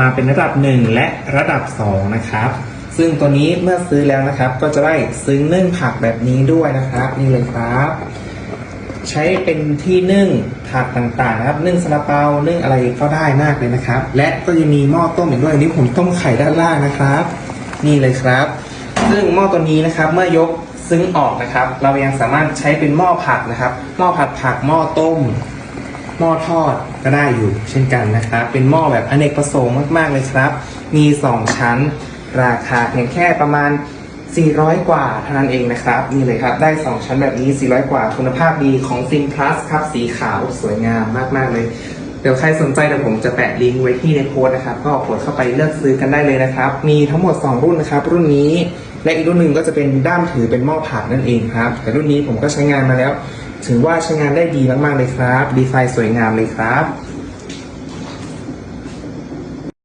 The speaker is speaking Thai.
มาเป็นระดับ 1 และระดับ 2 นะครับ ซึ่งตัวนี้เมื่อซื้อแล้วนะครับ ก็จะได้ซึ้งนึ่งผักแบบนี้ด้วยนะครับ นี่เลยครับ ใช้เป็นที่นึ่งผักต่างๆนะครับนึ่งซาลาเปานึ่งอะไรก็ได้มากเลยนะครับ และก็ยังมีหม้อต้มอีกด้วยอันนี้ผมต้มไข่ด้านล่างนะครับ นี่เลยครับ ซึ่งหม้อตัวนี้นะครับเมื่อยกซึ้งออกนะครับ เรายังสามารถใช้เป็นหม้อผัดนะครับ หม้อผัดผักหม้อต้ม หม้อทอดก็ได้อยู่เช่นกันนะครับ เป็นหม้อแบบอเนกประสงค์มากๆเลยครับ มี 2 ชั้น ราคาเพียงแค่ประมาณ 400 กว่าเท่านั้นเองนะครับ นี่เลยครับ ได้ 2 ชั้นแบบนี้ 400 กว่าคุณภาพดีของซินพลัสครับ สีขาวสวยงามมากๆเลย เดี๋ยวใครสนใจเดี๋ยวผมจะแปะลิงก์ไว้ที่ในโพสต์นะครับ ก็กดเข้าไปเลือกซื้อกันได้เลยนะครับ มีทั้งหมด 2 รุ่นนะครับ รุ่นนี้และอีกรุ่นหนึ่งก็จะเป็นด้ามถือเป็นหม้อผัดนั่นเองครับ แต่รุ่นนี้ผมก็ใช้งานมาแล้ว ถือว่าใช้งานได้ดีมากๆเลยครับ ดีไซน์สวยงามเลยครับ